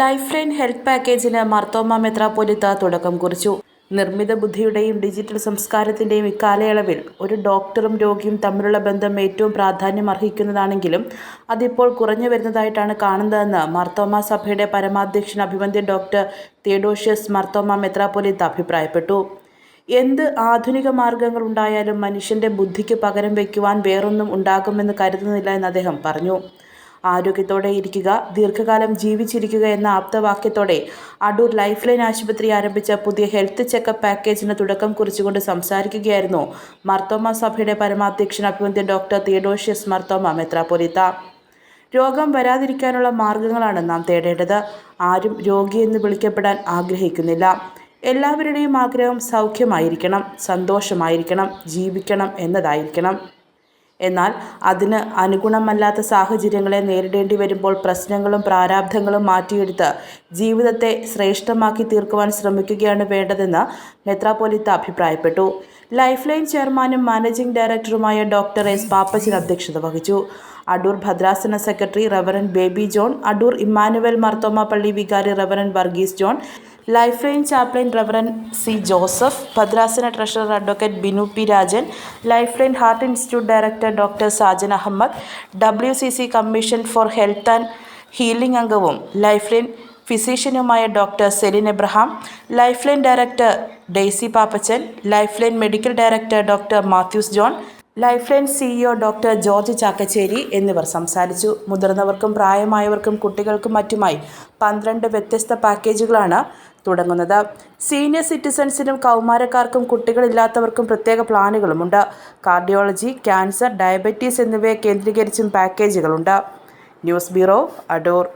Life line health പാക്കേജിന് മർത്തോമ മെത്രാപ്പൊലിത്ത തുടക്കം കുറിച്ചു. നിർമ്മിത ബുദ്ധിയുടെയും ഡിജിറ്റൽ സംസ്കാരത്തിന്റെയും ഇക്കാലയളവിൽ ഒരു ഡോക്ടറും രോഗിയും തമ്മിലുള്ള ബന്ധം ഏറ്റവും പ്രാധാന്യം അർഹിക്കുന്നതാണെങ്കിലും അതിപ്പോൾ കുറഞ്ഞു വരുന്നതായിട്ടാണ് കാണുന്നതെന്ന് മർത്തോമ സഭയുടെ പരമാധ്യക്ഷൻ അഭിവന്ദ്യൻ ഡോക്ടർ തിയഡോഷ്യസ് മർത്തോമ മെത്രാപ്പൊലിത്ത അഭിപ്രായപ്പെട്ടു. എന്ത് ആധുനിക മാർഗങ്ങൾ ഉണ്ടായാലും മനുഷ്യന്റെ ബുദ്ധിക്ക് പകരം വയ്ക്കുവാൻ വേറൊന്നും ഉണ്ടാകുമെന്ന് കരുതുന്നില്ല എന്ന് അദ്ദേഹം പറഞ്ഞു. ആരോഗ്യത്തോടെ ഇരിക്കുക ദീർഘകാലം ജീവിച്ചിരിക്കുക എന്ന ആപ്തവാക്യത്തോടെ അടൂർ ലൈഫ് ലൈൻ ആശുപത്രി ആരംഭിച്ച പുതിയ ഹെൽത്ത് ചെക്കപ്പ് പാക്കേജിന് തുടക്കം കുറിച്ചുകൊണ്ട് സംസാരിക്കുകയായിരുന്നു മർത്തോമ സഭയുടെ പരമാധ്യക്ഷൻ അഭിമന്ത്യൻ ഡോക്ടർ തിയഡോഷ്യസ് മർത്തോമ മെത്രാപൊലിത്ത രോഗം വരാതിരിക്കാനുള്ള മാർഗങ്ങളാണ് നാം തേടേണ്ടത്. ആരും രോഗിയെന്ന് വിളിക്കപ്പെടാൻ ആഗ്രഹിക്കുന്നില്ല. എല്ലാവരുടെയും ആഗ്രഹം സൗഖ്യമായിരിക്കണം സന്തോഷമായിരിക്കണം ജീവിക്കണം എന്നതായിരിക്കണം. എന്നാൽ അതിന് അനുഗുണമല്ലാത്ത സാഹചര്യങ്ങളെ നേരിടേണ്ടി വരുമ്പോൾ പ്രശ്നങ്ങളും പ്രാരാബ്ധങ്ങളും മാറ്റിയെടുത്ത് ജീവിതത്തെ ശ്രേഷ്ഠമാക്കി തീർക്കുവാൻ ശ്രമിക്കുകയാണ് വേണ്ടതെന്ന് മെത്രാപ്പൊലിത്ത അഭിപ്രായപ്പെട്ടു. ലൈഫ് ലൈൻ ചെയർമാനും മാനേജിംഗ് ഡയറക്ടറുമായ ഡോക്ടർ എസ് പാപ്പച്ചൻ അധ്യക്ഷത വഹിച്ചു. അടൂർ ഭദ്രാസന secretary reverend Baby John Adoor Immanuel Mar പള്ളി വികാരി reverend Varghese John life line chaplain reverend C Joseph ഭദ്രാസന treasurer advocate Binu P Rajan life line heart institute director doctor Sajan Ahmed W C C commission for health and healing അംഗവും life line ഫിസീഷ്യനുമായ doctor Celine Abraham life line director Daisy Pappachan life line medical director doctor Mathews John life line CEO doctor George Chakkachery എന്നിവർ സംസാരിച്ചു. മുതിർന്നവർക്കും പ്രായമായവർക്കും കുട്ടികൾക്കും മറ്റുമായി പന്ത്രണ്ട് വ്യത്യസ്ത പാക്കേജുകളാണ് തുടങ്ങുന്നത്. സീനിയർ സിറ്റിസൺസിനും കൗമാരക്കാർക്കും കുട്ടികളില്ലാത്തവർക്കും പ്രത്യേക പ്ലാനുകളുമുണ്ട്. കാർഡിയോളജി ക്യാൻസർ ഡയബറ്റീസ് എന്നിവയെ കേന്ദ്രീകരിച്ചും പാക്കേജുകളുണ്ട് ന്യൂസ് ബ്യൂറോ അടൂർ.